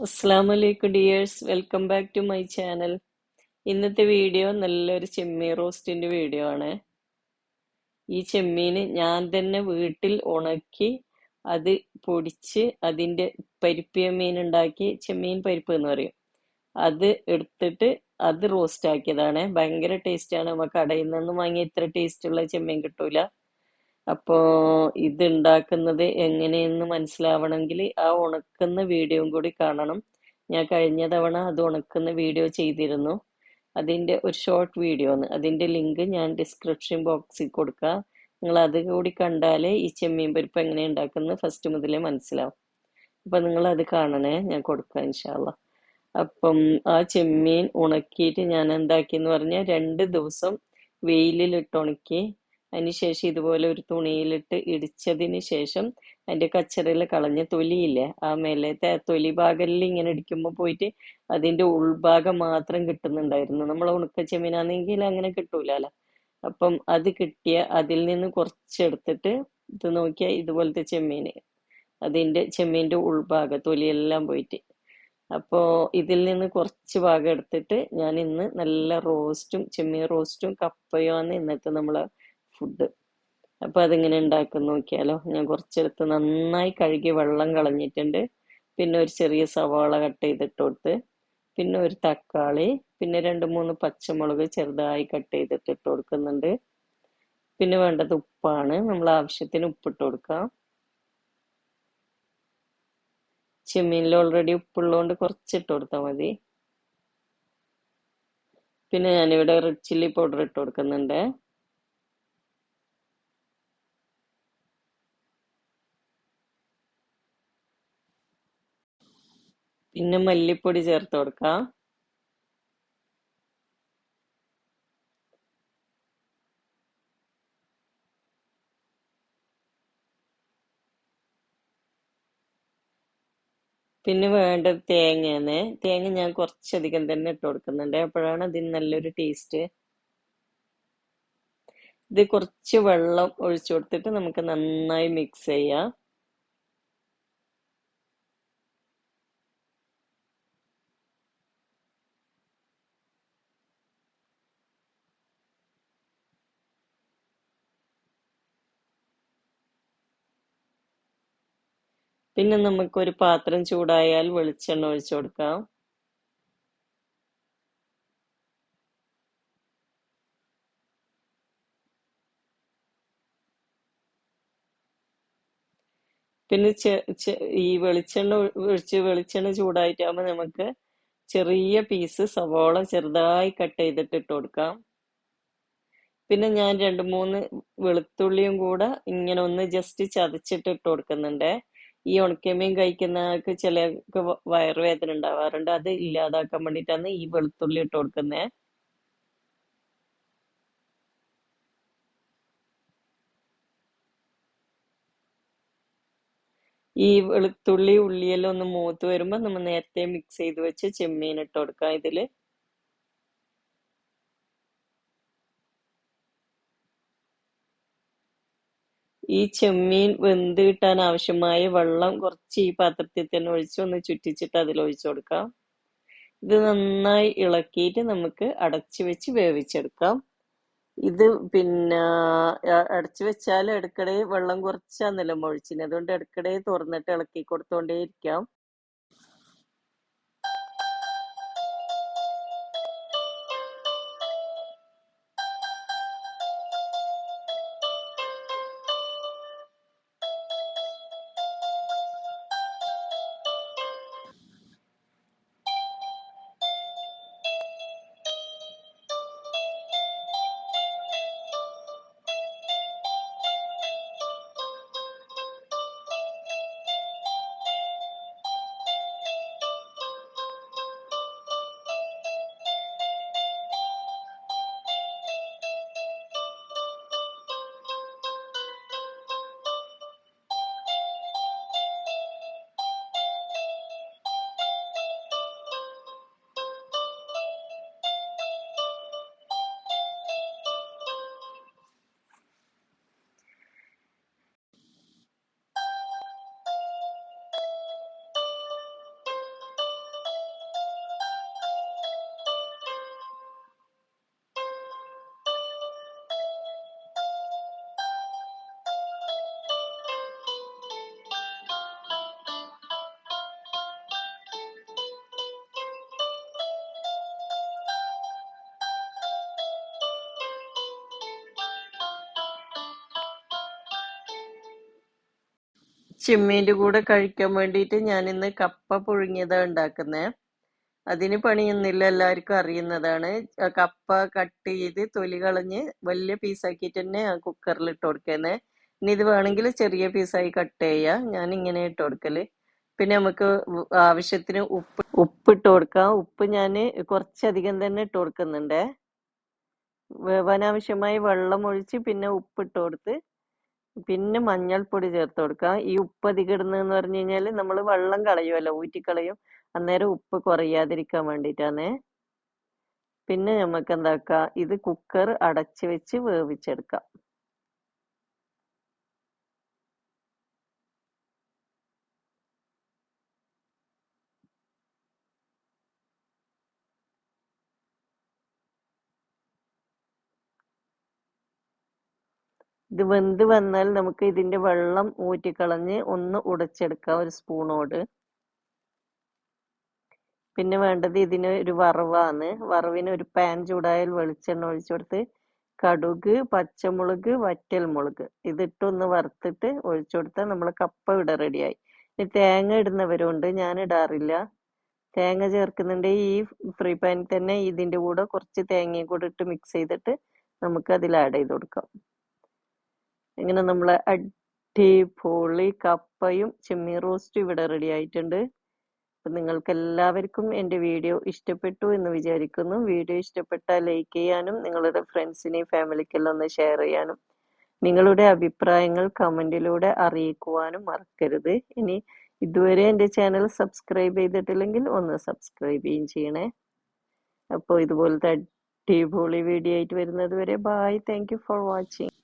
അസ്സാമലൈക്കും dears. Welcome back to my channel. ഇന്നത്തെ video നല്ലൊരു ചെമ്മീൻ റോസ്റ്റിന്റെ വീഡിയോ ആണ്. ഈ ചെമ്മീൻ ഞാൻ തന്നെ വീട്ടിൽ ഉണക്കി അത് പൊടിച്ച് അതിന്റെ പരിപ്പ് മീൻ ഉണ്ടാക്കി ചെമ്മീൻ പരിപ്പ് എന്ന് പറയും. അത് എടുത്തിട്ട് അത് റോസ്റ്റ് ആക്കിയതാണ്. ഭയങ്കര ടേസ്റ്റ് ആണ്. നമുക്ക് കടയിൽ നിന്നും വാങ്ങിയ ഇത്ര ടേസ്റ്റ് ഉള്ള ചെമ്മീൻ കിട്ടൂല. അപ്പോ ഇത് ഉണ്ടാക്കുന്നത് എങ്ങനെയെന്ന് മനസ്സിലാവണമെങ്കിൽ ആ ഉണക്കുന്ന വീഡിയോയും കൂടി കാണണം. ഞാൻ കഴിഞ്ഞ തവണ അത് ഉണക്കുന്ന വീഡിയോ ചെയ്തിരുന്നു. അതിന്റെ ഒരു ഷോർട്ട് വീഡിയോ ആണ്. അതിന്റെ ലിങ്ക് ഞാൻ ഡിസ്ക്രിപ്ഷൻ ബോക്സിൽ കൊടുക്കാം. നിങ്ങൾ അത് കൂടി കണ്ടാലേ ഈ ചെമ്മീൻ പരിപ്പ് എങ്ങനെ ഉണ്ടാക്കുന്നത് ഫസ്റ്റ് മുതലേ മനസ്സിലാവും. അപ്പം നിങ്ങൾ അത് കാണണേ ഞാൻ കൊടുക്കാം ഇൻഷാല്ല അപ്പം ആ ചെമ്മീൻ ഉണക്കിയിട്ട് ഞാൻ എന്താക്കിയെന്ന് പറഞ്ഞാൽ രണ്ട് ദിവസം വെയിലിലിട്ട് ഉണക്കി അതിനുശേഷം ഇതുപോലെ ഒരു തുണിയിലിട്ട് ഇടിച്ചതിന് ശേഷം അതിന്റെ കച്ചറയിൽ കളഞ്ഞ തൊലിയില്ലേ ആ മേലത്തെ തൊലി ഭാഗത്തിൽ ഇങ്ങനെ ഇടിക്കുമ്പോൾ പോയിട്ട് അതിന്റെ ഉൾഭാഗം മാത്രം കിട്ടുന്നുണ്ടായിരുന്നു. നമ്മൾ ഉണക്ക ചെമ്മീനാണെങ്കിൽ അങ്ങനെ കിട്ടൂലല്ലോ. അപ്പം അത് കിട്ടിയ അതിൽ നിന്ന് കുറച്ചെടുത്തിട്ട് ഇത് നോക്കിയാൽ ഇതുപോലത്തെ ചെമ്മീന് അതിന്റെ ചെമ്മീന്റെ ഉൾഭാഗം തൊലിയെല്ലാം പോയിട്ട്. അപ്പോൾ ഇതിൽ നിന്ന് കുറച്ച് ഭാഗം എടുത്തിട്ട് ഞാൻ ഇന്ന് നല്ല റോസ്റ്റും ചെമ്മീൻ റോസ്റ്റും കപ്പയുമാണ് ഇന്നത്തെ നമ്മളെ ഫുഡ് അപ്പൊ അതിങ്ങനെ ഉണ്ടാക്കുന്ന നോക്കിയാലോ. ഞാൻ കുറച്ചെടുത്ത് നന്നായി കഴുകി വെള്ളം കളഞ്ഞിട്ടുണ്ട്. പിന്നെ ഒരു ചെറിയ സവാള കട്ട് ചെയ്തിട്ട് കൊടുത്ത് പിന്നെ ഒരു തക്കാളി പിന്നെ രണ്ട് മൂന്ന് പച്ചമുളക് ചെറുതായി കട്ട് ചെയ്തിട്ട് ഇട്ട് കൊടുക്കുന്നുണ്ട്. പിന്നെ വേണ്ടത് ഉപ്പാണ്. നമ്മൾ ആവശ്യത്തിന് ഉപ്പിട്ട് കൊടുക്കാം. ചെമ്മീനിൽ ഓൾറെഡി ഉപ്പുള്ളതുകൊണ്ട് കുറച്ചിട്ട് കൊടുത്താൽ മതി. പിന്നെ ഞാനിവിടെ റെഡ് ചില്ലി പൗഡർ ഇട്ട് കൊടുക്കുന്നുണ്ട്. പിന്നെ മല്ലിപ്പൊടി ചേർത്ത് കൊടുക്കാം. പിന്നെ വേണ്ടത് തേങ്ങയാണ്. തേങ്ങ ഞാൻ കുറച്ചധികം തന്നെ ഇട്ട് കൊടുക്കുന്നുണ്ട്. അപ്പോഴാണ് അതിന് നല്ലൊരു ടേസ്റ്റ് ഇത് കുറച്ച് വെള്ളം ഒഴിച്ചു കൊടുത്തിട്ട് നമുക്ക് നന്നായി മിക്സ് ചെയ്യാം. പിന്നെ നമുക്ക് ഒരു പാത്രം ചൂടായാൽ വെളിച്ചെണ്ണ ഒഴിച്ചു കൊടുക്കാം. പിന്നെ ഈ വെളിച്ചെണ്ണ ഒഴിച്ച് വെളിച്ചെണ്ണ ചൂടായിട്ടാകുമ്പോൾ നമുക്ക് ചെറിയ പീസ് സവോള ചെറുതായി കട്ട് ചെയ്തിട്ട് ഇട്ട് കൊടുക്കാം. പിന്നെ ഞാൻ രണ്ട് മൂന്ന് വെളുത്തുള്ളിയും കൂടെ ഇങ്ങനെ ഒന്ന് ജസ്റ്റ് ചതച്ചിട്ട് ഇട്ട് കൊടുക്കുന്നുണ്ട്. ഈ ഉണക്കമീൻ കഴിക്കുന്നവർക്ക് ചിലർക്ക് വയറുവേദന ഉണ്ടാവാറുണ്ട്. അത് ഇല്ലാതാക്കാൻ വേണ്ടിട്ടാണ് ഈ വെളുത്തുള്ളി ഇട്ട് കൊടുക്കുന്നത് ഈ വെളുത്തുള്ളി ഉള്ളിയെല്ലാം ഒന്ന് മൂത്ത് വരുമ്പോൾ നമ്മൾ നേരത്തെ മിക്സ് ചെയ്ത് വെച്ച് ചെമ്മീൻ ഇട്ട് കൊടുക്കാം ഇതിൽ ഈ ചെമ്മീൻ വെന്ത് കിട്ടാൻ ആവശ്യമായ വെള്ളം കുറച്ച് ഈ പാത്രത്തിൽ തന്നെ ഒഴിച്ച് ഒന്ന് ചുറ്റിച്ചിട്ട് അതിൽ ഒഴിച്ചു കൊടുക്കാം. ഇത് നന്നായി ഇളക്കിയിട്ട് നമുക്ക് അടച്ചു വെച്ച് വേവിച്ചെടുക്കാം. ഇത് പിന്നെ അടച്ചു വെച്ചാൽ ഇടയ്ക്കിടെ വെള്ളം കുറച്ചാന്നല്ലോ ഒഴിച്ചിന്. അതുകൊണ്ട് ഇടയ്ക്കിടെ തുറന്നിട്ട് ഇളക്കി കൊടുത്തോണ്ടേ ഇരിക്കാം. ചെമ്മീന്റെ കൂടെ കഴിക്കാൻ വേണ്ടിയിട്ട് ഞാൻ ഇന്ന് കപ്പ പുഴുങ്ങിയതാ ഉണ്ടാക്കുന്നത് അതിന് പണിയൊന്നുമില്ല എല്ലാവർക്കും അറിയുന്നതാണ്. കപ്പ കട്ട് ചെയ്ത് തൊലി കളഞ്ഞ് വലിയ പീസാക്കിയിട്ട് തന്നെ കുക്കറിൽ ഇട്ട് കൊടുക്കുന്നത് ഇനി ഇത് വേണമെങ്കിൽ ചെറിയ പീസായി കട്ട് ചെയ്യാം. ഞാൻ ഇങ്ങനെ ഇട്ട് കൊടുക്കൽ. പിന്നെ നമുക്ക് ആവശ്യത്തിന് ഉപ്പ് ഉപ്പ് ഇട്ട് കൊടുക്കാം. ഉപ്പ് ഞാൻ കുറച്ചധികം തന്നെ ഇട്ട് കൊടുക്കുന്നുണ്ട്. വേവാനാവശ്യമായി വെള്ളം ഒഴിച്ച് പിന്നെ ഉപ്പ് ഇട്ട് കൊടുത്ത് പിന്നെ മഞ്ഞൾപ്പൊടി ചേർത്ത് കൊടുക്കുക. ഈ ഉപ്പ് അധികം ഇടുന്നതെന്ന് പറഞ്ഞു കഴിഞ്ഞാൽ നമ്മൾ വെള്ളം കളയുമല്ലോ ഊറ്റിക്കളയും. അന്നേരം ഉപ്പ് കുറയാതിരിക്കാൻ വേണ്ടിയിട്ടാണ്. പിന്നെ നമുക്ക് എന്താക്കാം ഇത് കുക്കർ അടച്ച് വെച്ച് വേവിച്ചെടുക്കാം ഇത് വെന്ത് വന്നാൽ നമുക്ക് ഇതിന്റെ വെള്ളം ഊറ്റിക്കളഞ്ഞ് ഒന്ന് ഉടച്ചെടുക്കാം ഒരു സ്പൂണോട്. പിന്നെ വേണ്ടത് ഇതിന് ഒരു വറവാണ്. വറവിന് ഒരു പാൻ ചൂടായാൽ വെളിച്ചെണ്ണ ഒഴിച്ചു കൊടുത്ത് കടുക് പച്ചമുളക് വറ്റൽ മുളക് ഇതിട്ടൊന്ന് വറുത്തിട്ട് ഒഴിച്ചു കൊടുത്താൽ നമ്മൾ കപ്പ ഇവിടെ റെഡിയായി. ഇനി തേങ്ങ ഇടുന്നവരുണ്ട് ഞാൻ ഇടാറില്ല. തേങ്ങ ചേർക്കുന്നുണ്ട് ഈ ഫ്രീ പാനിൽ തന്നെ ഇതിന്റെ കൂടെ കുറച്ച് തേങ്ങയും കൂടെ ഇട്ട് മിക്സ് ചെയ്തിട്ട് നമുക്ക് അതിൽ ആഡ് ചെയ്ത് കൊടുക്കാം. ഇങ്ങനെ നമ്മൾ അടിപൊളി കപ്പയും ചെമ്മീൻ റോസ്റ്റും ഇവിടെ റെഡി ആയിട്ടുണ്ട്. നിങ്ങൾക്ക് എല്ലാവർക്കും എന്റെ വീഡിയോ ഇഷ്ടപ്പെട്ടു എന്ന് വിചാരിക്കുന്നു. വീഡിയോ ഇഷ്ടപ്പെട്ടാൽ ലൈക്ക് ചെയ്യാനും നിങ്ങളുടെ ഫ്രണ്ട്സിനെയും ഫാമിലിക്കെല്ലാം ഒന്ന് ഷെയർ ചെയ്യാനും നിങ്ങളുടെ അഭിപ്രായങ്ങൾ കമന്റിലൂടെ അറിയിക്കുവാനും മറക്കരുത്. ഇനി ഇതുവരെ എന്റെ ചാനൽ സബ്സ്ക്രൈബ് ചെയ്തിട്ടില്ലെങ്കിൽ ഒന്ന് സബ്സ്ക്രൈബ് ചെയ്യും ചെയ്യണേ. അപ്പോൾ ഇതുപോലത്തെ അടിപൊളി വീഡിയോ ആയിട്ട് വരുന്നത് വരെ ബായ് താങ്ക് ഫോർ വാച്ചിങ്